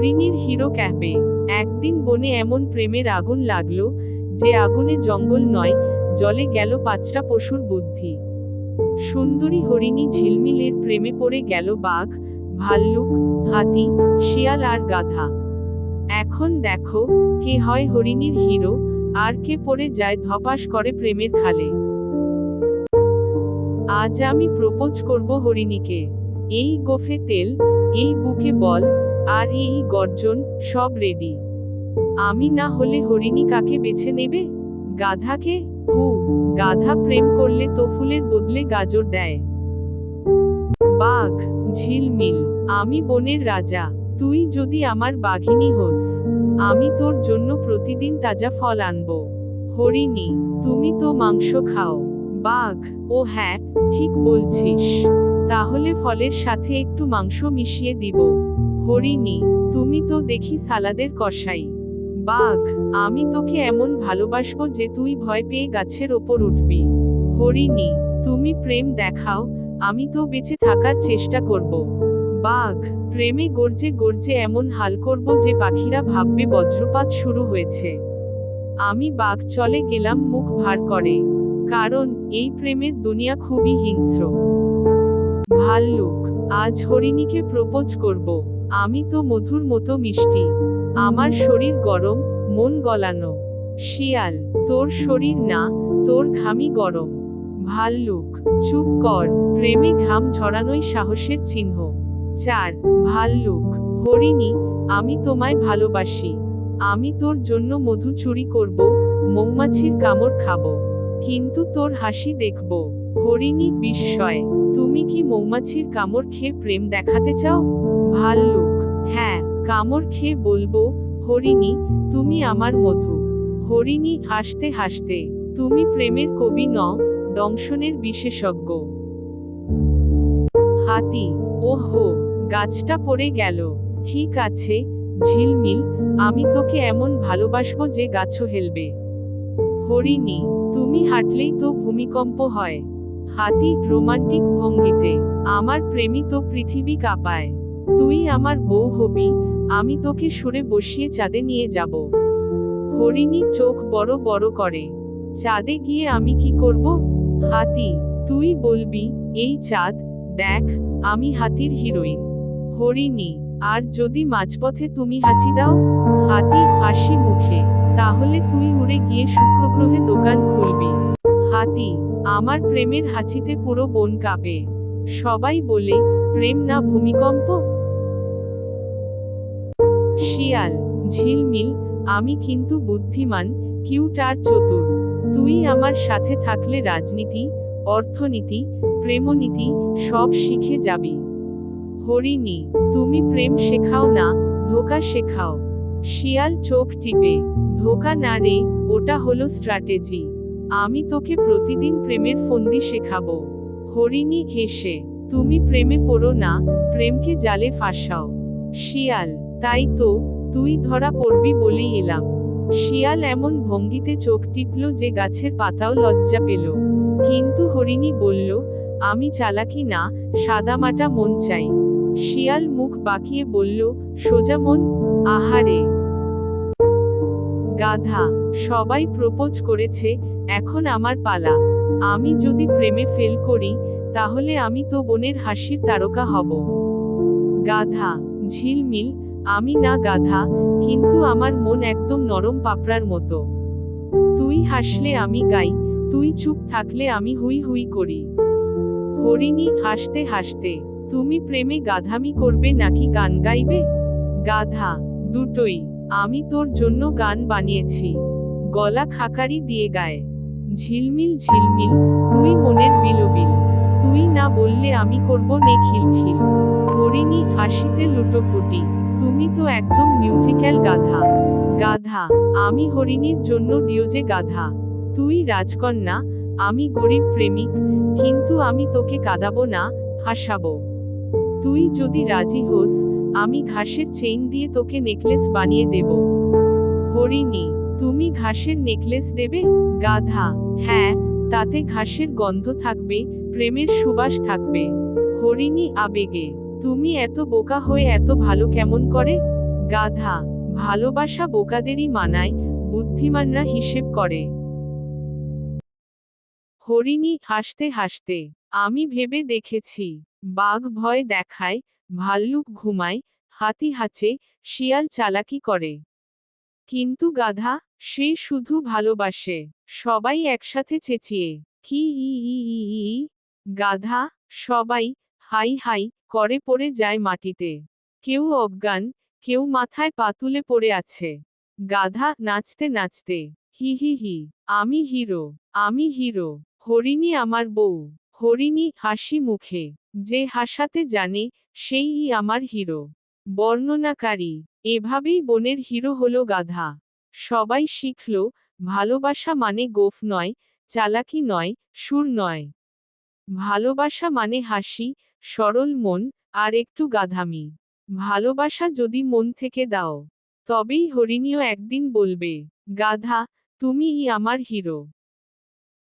হরিণীর hero ক্যাপে। একদিন বনে এমন প্রেমের আগুন লাগল যে আগুনে জঙ্গল নয়, জলে গেল পাঁচটা পশুর বুদ্ধি। সুন্দরী হরিণী ঝিলমিলের প্রেমে পড়ে গেল বাঘ, ভাল্লুক, হাতি, শিয়াল আর গাধা। এখন দেখো কে হয় হরিণীর হিরো, আর কে পড়ে যায় ধপাস করে প্রেমের খালে। আজ আমি প্রপোজ করব হরিণীকে। এই গোফে তেল, এই বুকে বল আর এই গর্জন সব রেডি আমি না হলে হরিণী কাকে বেছে নেবে? গাধাকে? হু, গাধা প্রেম করলে তো ফুলের বদলে গাজর দেয়। বাঘ ঝিলমিল আমি বনের রাজা, তুই যদি আমার বাঘিনী হোস, আমি তোর জন্য প্রতিদিন তাজা ফল আনব। হরিণী, তুমি তো মাংস খাও। বাঘ, ও হ্যাঁ ঠিক বলছিস। তাহলে ফলের সাথে একটু মাংস মিশিয়ে দিব। হরিণী, তুমি তো দেখি সালাদের কষাই বাঘ, আমি তোকে এমন ভালোবাসবো যে তুই ভয় পেয়ে গাছের ওপর উঠবি। হরিণী, তুমি প্রেম দেখাও, আমি তো বেঁচে থাকার চেষ্টা করব। বাঘ, প্রেমে গর্জে গর্জে এমন হাল করব যে পাখিরা ভাববে বজ্রপাত শুরু হয়েছে। আমি বাঘ চলে গেলাম মুখ ভার করে, কারণ এই প্রেমের দুনিয়া খুবই হিংস্র। ভাল্লুক, আজ হরিণীকে প্রপোজ করব। আমি তো মধুর মতো মিষ্টি। আমার শরীর গরম, মন গলানো। শিয়াল, তোর শরীর না, তোর ঘামি গরম। ভাল্লুক, চুপ কর, প্রেমে ঘাম ঝরানোই সাহসের চিহ্ন। চার, ভাল্লুক, হরিণী, আমি তোমায় ভালোবাসি। আমি তোর জন্য মধু চুরি করব, মৌমাছির কামড় খাব। কিন্তু তোর হাসি দেখব। হরিণী বিস্ময়, তুমি কি মৌমাছির কামড় খেয়ে প্রেম দেখাতে চাও? ভাল্লুক। হ্যাঁ কামড় খেয়ে বলব, হরিণী, তুমি আমার মধু। হরিণী, হাসতে হাসতে, তুমি প্রেমের কবি ন দংশনের বিশেষজ্ঞ। হাতি, ওহো, গাছটা পড়ে গেল। ঠিক আছে, ঝিলমিল, আমি তোকে এমন ভালোবাসবো যে গাছও হেলবে। হরিণী, তুমি হাঁটলেই তো ভূমিকম্প হয়। হাতি, রোমান্টিক ভঙ্গিতে, আমার প্রেমী তো পৃথিবী কাঁপায়। তুই আমার বউ হবি, আমি তোকে সুরে বসিয়ে চাঁদে নিয়ে যাব। হরিণী চোখ বড় বড় করে। চাঁদে গিয়ে আমি কি করব? হাতি, তুই বলবি, এই চাঁদ, দেখ, আমি হাতির হিরোইন। হরিণী, আর যদি মাঝপথে তুমি হাঁচি দাও? হাতি হাসি মুখে, তাহলে তুই উড়ে গিয়ে শুক্রগ্রহে দোকান খুলবি। হাতি, আমার প্রেমের হাঁচিতে পুরো বন কাঁপে। সবাই বলে, প্রেম না ভূমিকম্প? শিয়াল, ঝিলমিল, আমি কিন্তু বুদ্ধিমান, কিউট আর চতুর। তুই আমার সাথে থাকলে রাজনীতি, অর্থনীতি, প্রেমনীতি, সব শিখে যাবি। হরিণী, তুমি প্রেম শেখাও না, ধোকা শেখাও। শিয়াল চোখ টিপে, ধোকা না রে, ওটা হলো স্ট্র্যাটেজি। আমি তোকে প্রতিদিন প্রেমের ফন্দি শেখাবো। হরিণী হেসে, তুমি প্রেমে পড়ো না, প্রেমকে জালে ফাঁসাও। শিয়াল তাই তো, তুই ধরা পড়বি বলেই এলাম। শিয়াল এমন ভঙ্গিতে চোখ টিপল যে গাছের পাতাও লজ্জা পেল। কিন্তু হরিণী বলল, আমি চালাকি না, সাদামাটা মন চাই। শিয়াল মুখ বাঁকিয়ে বলল, সোজা মন, আহারে। গাধা, সবাই প্রপোজ করেছে, এখন আমার পালা। আমি যদি প্রেমে ফেল করি, তাহলে আমি তো বনের হাসির তারকা হব। গাধা, ঝিলমিল আমি না গাধা, কিন্তু আমার মন একদম নরম পাপড়ার মতো। তুই হাসলে আমি গাই, তুই চুপ থাকলে আমি হুই হুই করি। হরিণী হাসতে হাসতে, তুমি প্রেমে গাধামি করবে নাকি গান গাইবে? গাধা, দুটোই, আমি তোর জন্য গান বানিয়েছি। গলা খাকারি দিয়ে গায়ে। ঝিলমিল ঝিলমিল, তুই মনের বিলবিল। তুই না বললে আমি করব নে খিলখিল। হরিণী হাসিতে লুটোপুটি। তুমি তো একদম মিউজিক্যাল গাধা। গাধা, আমি হরিণীর জন্য ডিওজে গাধা। তুই রাজকন্যা, আমি গরিব প্রেমিক, কিন্তু আমি তোকে কাঁদাবো না, হাসাবো। তুই যদি রাজি হোস, আমি ঘাসের চেইন দিয়ে তোকে নেকলেস বানিয়ে দেব। হরিণী, তুমি ঘাসের নেকলেস দেবে? গাধা হ্যাঁ তাতে ঘাসের গন্ধ থাকবে, প্রেমের সুবাস থাকবে। হরিণী আবেগে। তুমি এত বোকা হয়ে এত ভালো কেমন করে গাধা, ভালোবাসা বোকাদেরই মানায়, বুদ্ধিমানরা হিসেব করে হরিণী হাসতে হাসতে, আমি ভেবে দেখেছি, বাঘ ভয় দেখায়, ভাল্লুক ঘুমায়, হাতি হাঁচে, শিয়াল চালাকি করে কিন্তু গাধা, সে শুধু ভালোবাসে, সবাই একসাথে চেঁচিয়ে, কি ই ই ই। গাধা, সবাই, হাই হাই করে পড়ে যায় মাটিতে। কেউ অজ্ঞান, কেউ মাথায় পা তুলে পড়ে আছে। গাধা, নাচতে নাচতে। হি হি হি। আমি হিরো আমি হিরো। হরিণী আমার বউ। হরিণী হাসি মুখে। যে হাসাতে জানে, সেই আমার হিরো। বর্ণনাকারী। এভাবেই বনের হিরো হলো গাধা। সবাই শিখল, ভালোবাসা মানে গোফ নয়, চালাকি নয়, সুর নয়। ভালোবাসা মানে হাসি সরল মন, আর একটু গাধামি। ভালোবাসা যদি মন থেকে দাও, তবেই হরিণীও একদিন বলবে, গাধা, তুমিই আমার হিরো।